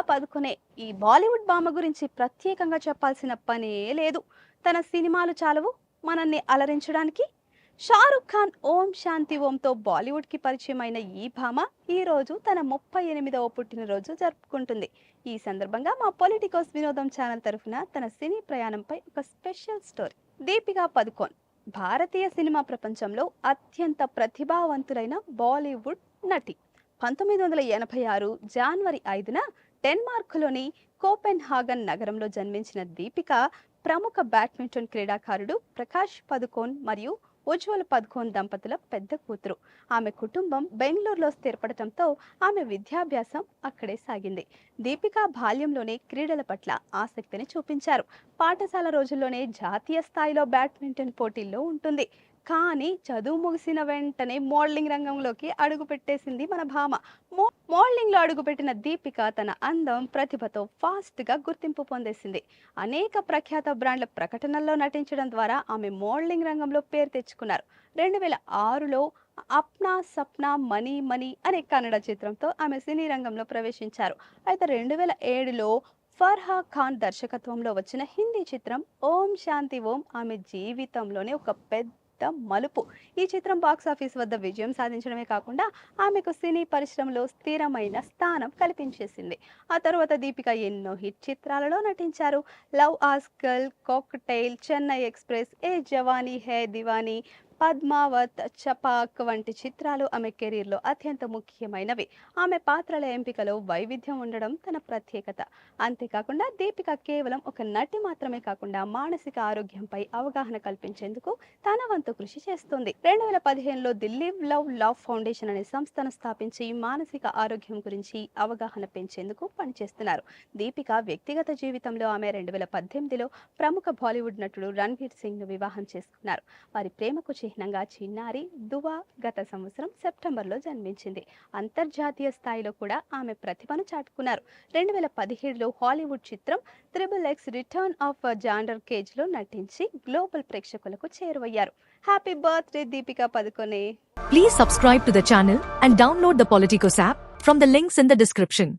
పదుకునే. ఈ బాలీవుడ్ భామ గురించి ప్రత్యేకంగా చెప్పాల్సిన పనే లేదు. తన సినిమాలు చాలవు మనల్ని అలరించడానికి. షారుఖ్ ఖాన్ ఓం శాంతి ఓంతో బాలీవుడ్కి పరిచయం అయిన ఈ భామ ఈ రోజు తన ముప్పై ఎనిమిదవ పుట్టినరోజు జరుపుకుంటుంది. ఈ సందర్భంగా మా పొలిటికోస్ వినోదం ఛానల్ తరఫున తన సినీ ప్రయాణంపై ఒక స్పెషల్ స్టోరీ. దీపికా పదుకోన్ భారతీయ సినిమా ప్రపంచంలో అత్యంత ప్రతిభావంతులైన బాలీవుడ్ నటి. పంతొమ్మిది వందల ఎనభై ఆరు జనవరి ఐదున డెన్మార్క్లోని కోపెన్హాగన్ నగరంలో జన్మించిన దీపిక ప్రముఖ బ్యాడ్మింటన్ క్రీడాకారుడు ప్రకాష్ పదుకోన్ మరియు ఉజ్వల పద్కోన్ దంపతుల పెద్ద కూతురు. ఆమె కుటుంబం బెంగళూరులో స్థిరపడటంతో ఆమె విద్యాభ్యాసం అక్కడే సాగింది. దీపిక బాల్యంలోనే క్రీడల పట్ల ఆసక్తిని చూపించారు. పాఠశాల రోజుల్లోనే జాతీయ స్థాయిలో బ్యాడ్మింటన్ పోటీల్లో ఉంటుంది. కానీ చదువు ముగిసిన వెంటనే మోడలింగ్ రంగంలోకి అడుగు పెట్టేసింది మన భామ. మో మోడలింగ్లో అడుగుపెట్టిన దీపిక తన అందం ప్రతిభతో ఫాస్ట్గా గుర్తింపు పొందేసింది. అనేక ప్రఖ్యాత బ్రాండ్ల ప్రకటనల్లో నటించడం ద్వారా ఆమె మోడలింగ్ రంగంలో పేరు తెచ్చుకున్నారు. రెండు వేల ఆరులో అప్నా సప్నా మనీ మనీ అనే కన్నడ చిత్రంతో ఆమె సినీ రంగంలో ప్రవేశించారు. అయితే రెండు వేల ఏడులో ఫర్హా ఖాన్ దర్శకత్వంలో వచ్చిన హిందీ చిత్రం ఓం శాంతి ఓం ఆమె జీవితంలోనే ఒక పెద్ద మలుపు. ఈ చిత్రం బాక్స్ ఆఫీస్ వద్ద విజయం సాధించడమే కాకుండా ఆమెకు సినీ పరిశ్రమలో స్థిరమైన స్థానం కల్పించేసింది. ఆ తర్వాత దీపిక ఎన్నో హిట్ చిత్రాలలో నటించారు. Love ఆస్కల్ cocktail Chennai express Yeh Jawaani Hai Deewani Padmaavat Chhapaak వంటి చిత్రాలు ఆమె కెరీర్లో అత్యంత ముఖ్యమైనవి. ఆమె పాత్రల ఎంపికలో వైవిధ్యం ఉండడం తన ప్రత్యేకత. అంతేకాకుండా దీపిక కేవలం ఒక నటి మాత్రమే కాకుండా మానసిక ఆరోగ్యంపై అవగాహన కల్పించేందుకు తన వంతు కృషి చేస్తుంది. రెండు వేల పదిహేనులో దిల్లీ లవ్ లవ్ ఫౌండేషన్ అనే సంస్థను స్థాపించి మానసిక ఆరోగ్యం గురించి అవగాహన పెంచేందుకు పనిచేస్తున్నారు. దీపిక వ్యక్తిగత జీవితంలో ఆమె రెండు వేల పద్దెనిమిదిలో ప్రముఖ బాలీవుడ్ నటుడు రణ్వీర్ సింగ్ను వివాహం చేసుకున్నారు. వారి ప్రేమకు చిహ్నంగా చిన్నారి దువా గత సంవత్సరం సెప్టెంబర్లో జన్మించింది. అంతర్జాతీయ స్థాయిలో కూడా ఆమె ప్రతిభను చాటుకున్నారు. రెండు వేల పదిహేడులో హాలీవుడ్ చిత్రం triple X return of Xander కేజ్లో నటించి గ్లోబల్ ప్రేక్షకులకు చేరువయ్యారు. Happy birthday Deepika Padukone. Please subscribe to the channel and download the Politicos app from the links in the description